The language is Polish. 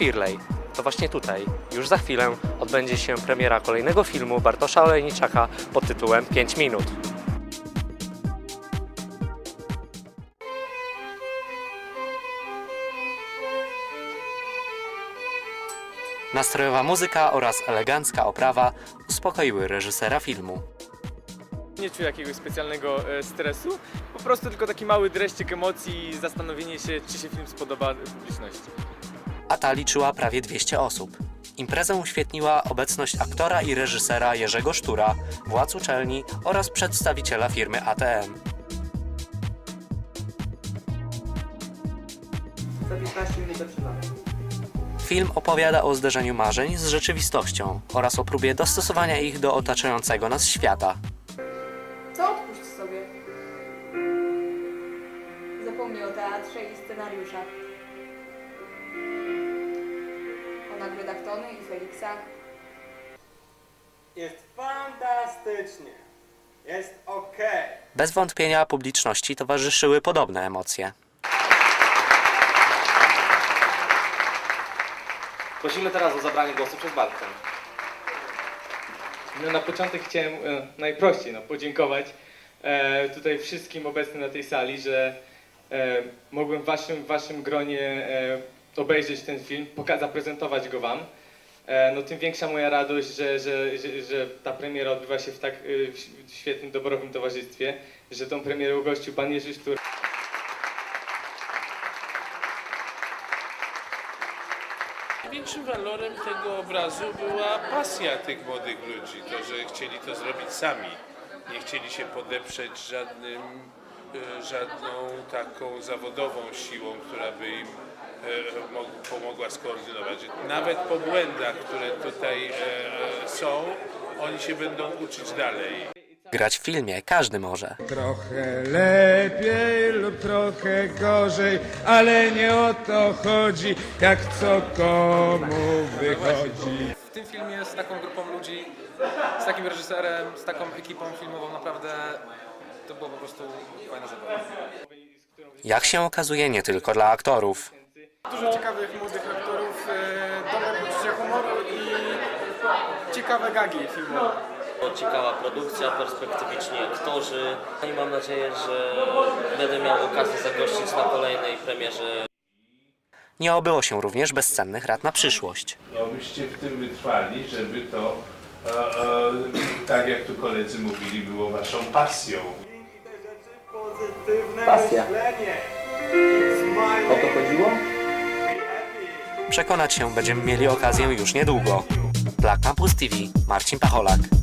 Firley. To właśnie tutaj, już za chwilę, odbędzie się premiera kolejnego filmu Bartosza Olejniczaka pod tytułem 5 minut. Nastrojowa muzyka oraz elegancka oprawa uspokoiły reżysera filmu. Nie czuję jakiegoś specjalnego e, stresu, po prostu tylko taki mały dreszczyk emocji i zastanowienie się, czy się film spodoba publiczności. A ta liczyła prawie 200 osób. Imprezę uświetniła obecność aktora i reżysera Jerzego Sztura, władz uczelni oraz przedstawiciela firmy ATM. Za 15 minut zaczynamy. Film opowiada o zderzeniu marzeń z rzeczywistością oraz o próbie dostosowania ich do otaczającego nas świata. Co odpuść sobie? Zapomnij o teatrze i scenariuszach. Jest fantastycznie. Jest okej. Bez wątpienia publiczności towarzyszyły podobne emocje. Prosimy teraz o zabranie głosu przez Bartkę. No, na początek chciałem e, najprościej no, podziękować e, tutaj wszystkim obecnym na tej sali, że e, mogłem w waszym, w waszym gronie e, obejrzeć ten film, poka- zaprezentować go wam. E, no tym większa moja radość, że, że, że, że ta premiera odbywa się w tak e, w świetnym, doborowym towarzystwie, że tą premierę ugościł pan Jerzy Sztur. Większym walorem tego obrazu była pasja tych młodych ludzi, to, że chcieli to zrobić sami. Nie chcieli się podeprzeć żadnym, e, żadną taką zawodową siłą, która by pomogła skoordynować. Nawet po błędach, które tutaj e, e, są, oni się będą uczyć dalej. Grać w filmie każdy może. Trochę lepiej lub trochę gorzej, ale nie o to chodzi, jak co komu wychodzi. w tym filmie z taką grupą ludzi, z takim reżyserem, z taką ekipą filmową naprawdę to było po prostu fajna zabawa. Jak się okazuje, nie tylko dla aktorów. Dużo ciekawych młodych aktorów, e, dobre poczucie humoru i ciekawe gagi filmowe. Ciekawa produkcja, perspektywiczni aktorzy i mam nadzieję, że będę miał okazję zagościć na kolejnej premierze Nie obyło się również bez cennych rad na przyszłość. Abyście w tym wytrwali, żeby to, e, e, tak jak tu koledzy mówili, było waszą pasją. Pozytywne Pasja. O to chodziło? Przekonać się będziemy mieli okazję już niedługo. Dla Campus TV Marcin Pacholak.